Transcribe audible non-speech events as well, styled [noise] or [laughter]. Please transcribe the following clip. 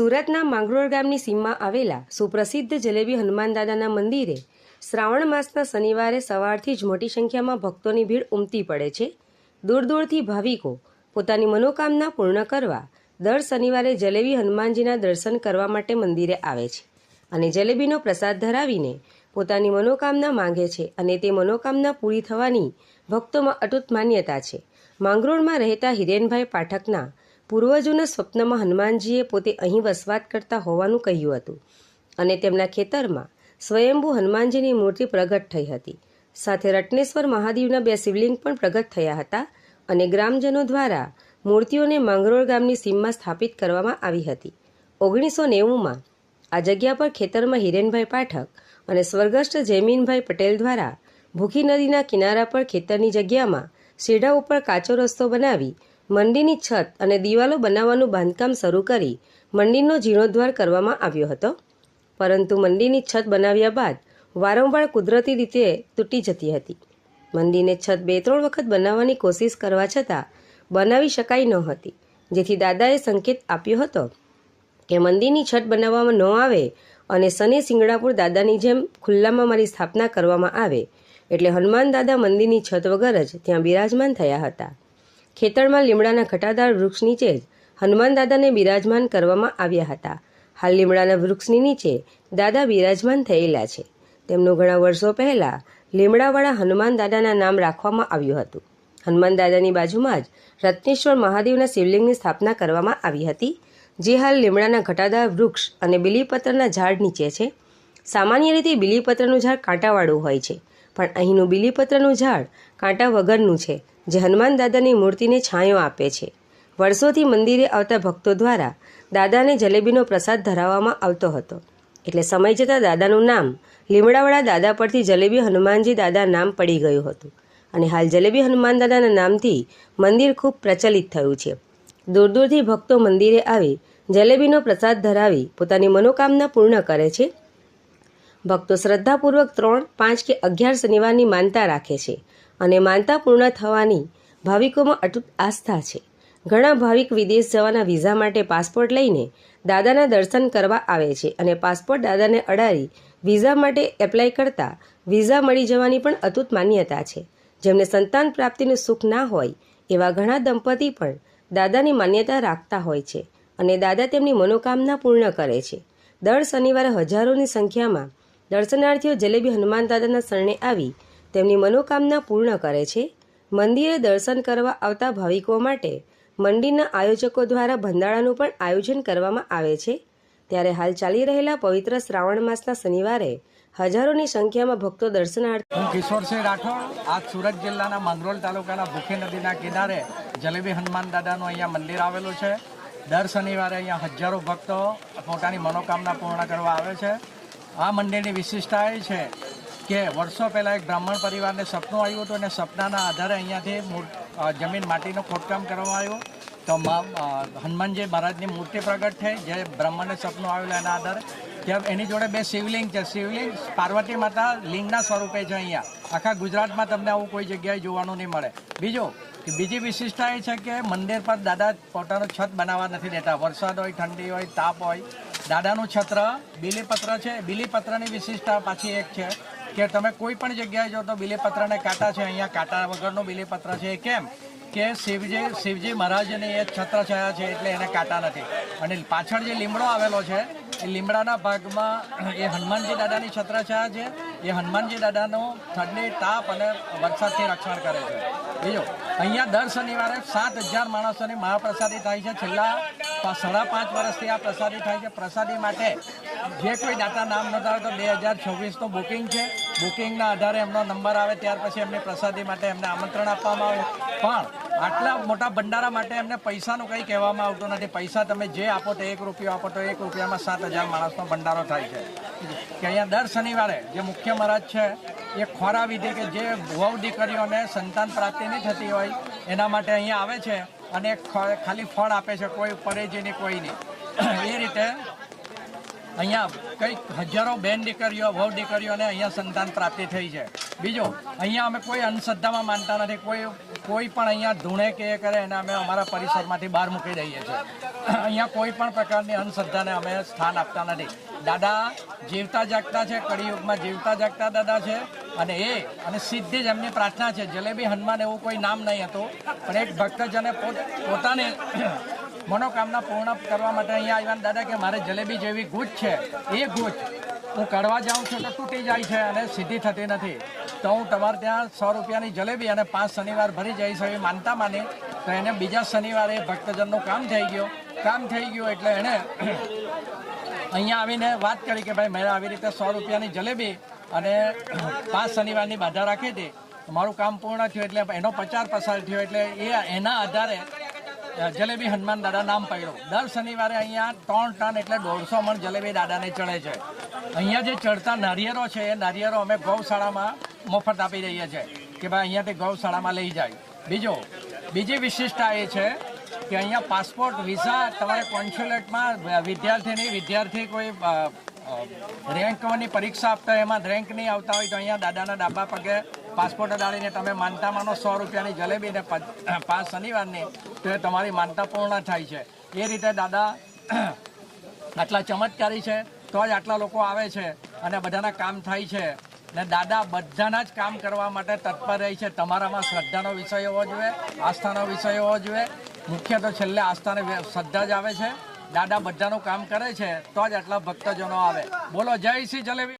સુરતના માંગરોળ ગામની સીમમાં આવેલા સુપ્રસિદ્ધ જલેબી હનુમાન દાદાના મંદિરે શ્રાવણ માસના શનિવારે સવારથી જ મોટી સંખ્યામાં ભક્તોની ભીડ ઉમટી પડે છે. દૂર દૂરથી ભાવિકો પોતાની મનોકામના પૂર્ણ કરવા દર શનિવારે જલેબી હનુમાનજીના દર્શન કરવા માટે મંદિરે આવે છે અને જલેબીનો પ્રસાદ ધરાવીને પોતાની મનોકામના માંગે છે અને તે મનોકામના પૂરી થવાની ભક્તોમાં અટૂટ માન્યતા છે. માંગરોળમાં રહેતા હિરેનભાઈ પાઠકના પૂર્વજોના સ્વપ્નમાં હનુમાનજીએ પોતે અહીં વસવાટ કરતા હોવાનું કહ્યું હતું અને તેમના ખેતરમાં સ્વયંભૂ હનુમાનજીની મૂર્તિ પ્રગટ થઈ હતી. સાથે રત્નેશ્વર મહાદેવના બે શિવલિંગ પણ પ્રગટ થયા હતા અને ગ્રામજનો દ્વારા મૂર્તિઓને માંગરોળ ગામની સીમમાં સ્થાપિત કરવામાં આવી હતી. ઓગણીસો નેવુંમાં આ જગ્યા પર ખેતરમાં હિરેનભાઈ પાઠક અને સ્વર્ગસ્થ જયમીનભાઈ પટેલ દ્વારા ભૂખી નદીના કિનારા પર ખેતરની જગ્યામાં શેઢા ઉપર કાચો રસ્તો બનાવી મંદિરની છત અને દિવાલો બનાવવાનું બાંધકામ શરૂ કરી મંદિરનો જીર્ણોદ્ધાર કરવામાં આવ્યો હતો. પરંતુ મંદિરની છત બનાવ્યા બાદ વારંવાર કુદરતી રીતે તૂટી જતી હતી. મંદિરને છત બે ત્રણ વખત બનાવવાની કોશિશ કરવા છતાં બનાવી શકાઈ ન હતી, જેથી દાદાએ સંકેત આપ્યો હતો કે મંદિરની છત બનાવવામાં ન આવે અને શનિ સિંગડાપુર દાદાની જેમ ખુલ્લામાં મારી સ્થાપના કરવામાં આવે, એટલે હનુમાન દાદા મંદિરની છત વગર જ ત્યાં બિરાજમાન થયા હતા. ખેતરમાં લીમડાના ઘટાદાર વૃક્ષ નીચે જ હનુમાન દાદાને બિરાજમાન કરવામાં આવ્યા હતા. હાલ લીમડાના વૃક્ષની નીચે દાદા બિરાજમાન થયેલા છે. તેમનું ઘણા વર્ષો પહેલાં લીમડાવાળા હનુમાન દાદાના નામ રાખવામાં આવ્યું હતું. હનુમાન દાદાની બાજુમાં જ રત્નેશ્વર મહાદેવના શિવલિંગની સ્થાપના કરવામાં આવી હતી, જે હાલ લીમડાના ઘટાદાર વૃક્ષ અને બીલીપત્રના ઝાડ નીચે છે. સામાન્ય રીતે બીલીપત્રનું ઝાડ કાંટાવાળું હોય છે, પણ અહીંનું બીલીપત્રનું ઝાડ કાંટા વગરનું છે. જે હનુમાન દાદાની મૂર્તિને છાંયો આપે છે. વર્ષોથી મંદિરે આવતા ભક્તો દ્વારા દાદાને જલેબીનો પ્રસાદ ધરાવવામાં આવતો હતો. એટલે સમય જતાં દાદાનું નામ લીમડાવાળા દાદા પરથી જલેબી હનુમાનજી દાદા નામ પડી ગયું હતું. અને હાલ જલેબી હનુમાન દાદાના નામથી મંદિર ખૂબ પ્રચલિત થયું છે. દૂર દૂરથી ભક્તો મંદિરે આવી જલેબીનો પ્રસાદ ધરાવી પોતાની મનોકામના પૂર્ણ કરે છે. ભક્તો શ્રદ્ધાપૂર્વક ત્રણ પાંચ કે અગિયાર શનિવારની માનતા રાખે છે. અને માનતા પૂર્ણ થવાની ભાવિકોમાં અટૂટ આસ્થા છે. ઘણા ભાવિક વિદેશ જવાના વિઝા માટે પાસપોર્ટ લઈને દાદાના દર્શન કરવા આવે છે અને પાસપોર્ટ દાદાને અડાડી વિઝા માટે એપ્લાય કરતા વિઝા મળી જવાની પણ અતૂટ માન્યતા છે. જેમને સંતાન પ્રાપ્તિનું સુખ ના હોય એવા ઘણા દંપતી પણ દાદાની માન્યતા રાખતા હોય છે અને દાદા તેમની મનોકામના પૂર્ણ કરે છે. દર શનિવારે હજારોની સંખ્યામાં દર્શનાર્થીઓ જલેબી હનુમાન દાદાના શરણે આવી તેમની મનોકામના પૂર્ણ કરે છે. મંદિરે દર્શન કરવા આવતા ભાવિકો માટે મંદિરના આયોજકો દ્વારા ભંડારાનું પણ આયોજન કરવામાં આવે છે. ત્યારે હાલ ચાલી રહેલા પવિત્ર શ્રાવણ માસના શનિવારે હજારોની સંખ્યામાં ભક્તો દર્શનાર્થે હું કિશોરસિંહ રાઠોડ, આજ સુરત જિલ્લાના માંગરોળ તાલુકાના ભૂખી નદીના કિનારે જલેબી હનુમાન દાદાનું અહીંયા મંદિર આવેલું છે. દર શનિવારે અહીંયા હજારો ભક્તો પોતાની મનોકામના પૂર્ણ કરવા આવે છે. આ મંદિરની વિશિષ્ટતા એ છે કે વર્ષો પહેલાં એક બ્રાહ્મણ પરિવારને સપનું આવ્યું હતું અને સપનાના આધારે અહીંયાથી જમીન માટીનું ખોદકામ કરવામાં આવ્યું. તો હનુમાનજી મહારાજની મૂર્તિ પ્રગટ થઈ, જે બ્રાહ્મણને સપનું આવેલું એના આધારે. ત્યાં એની જોડે બે શિવલિંગ છે. શિવલિંગ પાર્વતી માતા લિંગના સ્વરૂપે છે અહીંયા. આખા ગુજરાતમાં તમને આવું કોઈ જગ્યાએ જોવાનું નહીં મળે. બીજું, કે બીજી વિશિષ્ટતા એ છે કે મંદિર પર દાદા પોતાનું છત બનાવવા નથી દેતા. વરસાદ હોય, ઠંડી હોય, તાપ હોય. દાદાનું છત્ર, બીલીપત્ર છે. બીલીપત્રની વિશિષ્ટતા પાછી એક છે. કે તમે કોઈ પણ જગ્યાએ જો તો બિલીપત્રને કાંટા છે, અહીંયા કાંટા વગરનું બિલીપત્ર છે. કેમ? કે શિવજી શિવજી મહારાજની એ છત્ર છાયા છે એટલે એને કાંટા નથી. અને પાછળ જે લીમડો આવેલો છે, એ લીમડાના ભાગમાં એ હનુમાનજી દાદાની છત્ર છાયા છે. એ હનુમાનજી દાદાનું ઠંડી, તાપ અને વરસાદથી રક્ષણ કરે છે. બીજું, અહીંયા દર શનિવારે સાત હજાર માણસોની મહાપ્રસાદી થાય છે. છેલ્લા સાડા પાંચ વર્ષથી આ પ્રસાદી થાય છે. પ્રસાદી માટે જે કોઈ દાતા નામ નોંધાવે તો બે હજાર છવ્વીસનું બુકિંગ છે. બુકિંગના આધારે એમનો નંબર આવે, ત્યાર પછી એમની પ્રસાદી માટે એમને આમંત્રણ આપવામાં આવે. પણ આટલા મોટા ભંડારા માટે એમને પૈસાનું કંઈ કહેવામાં આવતું નથી. પૈસા તમે જે આપો તો એક રૂપિયો આપો તો એક રૂપિયામાં સાત હજાર માણસનો ભંડારો થાય છે. કે અહીંયા દર શનિવારે જે મુખ્ય મહારાજ છે, એ ખોરા વિધિ કે જે વહુ દીકરીઓને સંતાન પ્રાપ્તિ નહીં થતી હોય, એના માટે અહીંયા આવે છે. અને ખાલી ફળ આપે છે, કોઈ પરેજીની કોઈ નહીં. [clears throat] એ રીતે અહીંયા કંઈક હજારો બેન દીકરીઓ, વહુ દીકરીઓને અહીંયા સંતાન પ્રાપ્તિ થઈ છે. બીજું, અહીંયા અમે કોઈ અંધશ્રદ્ધામાં માનતા નથી. કોઈ કોઈ પણ અહીંયા ધૂણે કે કરે એને અમે અમારા પરિસરમાંથી બહાર મૂકી દઈએ છીએ. [clears throat] અહીંયા કોઈ પણ પ્રકારની અંધશ્રદ્ધાને અમે સ્થાન આપતા નથી. દાદા જીવતા જાગતા છે, કળિયુગમાં જીવતા જાગતા દાદા છે. અને એ, અને સીધી જ એમની પ્રાર્થના છે. જલેબી હનુમાન એવું કોઈ નામ નહીં હતું, પણ એક ભક્તજને પોત, પોતાની [clears throat] મનોકામના પૂર્ણ કરવા માટે અહીંયા આવ્યા દાદા, કે મારે જલેબી જેવી ગૂંચ છે. એ ગૂંચ હું કાઢવા જાઉં છું તો તૂટી જાય છે અને સીધી થતી નથી. તો હું તમારે ત્યાં સો રૂપિયાની જલેબી અને પાંચ શનિવાર ભરી જઈશ એવી માનતા માની. તો એને બીજા શનિવારે ભક્તજનનું કામ થઈ ગયું. કામ થઈ ગયું એટલે એણે [clears throat] અહીંયા આવીને વાત કરી કે, ભાઈ મેં આવી રીતે સો રૂપિયાની જલેબી અને પાંચ શનિવારની બાધા રાખી હતી. મારું કામ પૂર્ણ થયું એટલે એનો પ્રચાર પ્રસાર થયો એટલે એ એના આધારે જલેબી હનુમાન દાદા નામ પડ્યું. દર શનિવારે અહીંયા ત્રણ ટન એટલે દોઢસો મણ જલેબી દાદાને ચડે છે. અહીંયા જે ચડતા નારિયેરો છે, એ નારિયેરો અમે ગૌશાળામાં મફત આપી રહીએ છીએ કે ભાઈ અહીંયાથી ગૌશાળામાં લઈ જાય. બીજો, બીજી વિશિષ્ટતા એ છે કે અહીંયા પાસપોર્ટ વિઝા તમારે કોન્સ્યુલેટમાં વિદ્યાર્થીની, વિદ્યાર્થી કોઈ અ, અ, રેન્ક વનની પરીક્ષા આપતા એમાં રેન્ક નહીં આવતા હોય તો અહીંયા દાદાના ડાબા પગે પાસપોર્ટ અડાડીને તમે માનતા માનો સો રૂપિયાની જલેબીને પાંચ શનિવારની તો એ તમારી માનતા પૂર્ણ થાય છે. એ રીતે દાદા આટલા ચમત્કારી છે તો જ આટલા લોકો આવે છે અને બધાના કામ થાય છે. ને દાદા બધાના જ કામ કરવા માટે તત્પર રહી છે. તમારામાં શ્રદ્ધાનો વિષય હોવો જોઈએ આસ્થાનો વિષય હોવો જોઈએ. મુખ્ય તો છેલ્લે આસ્થાને શ્રદ્ધા જ આવે છે. દાદા બધાનું કામ કરે છે તો જ આટલા ભક્તજનો આવે. બોલો જય શ્રી જલેબી.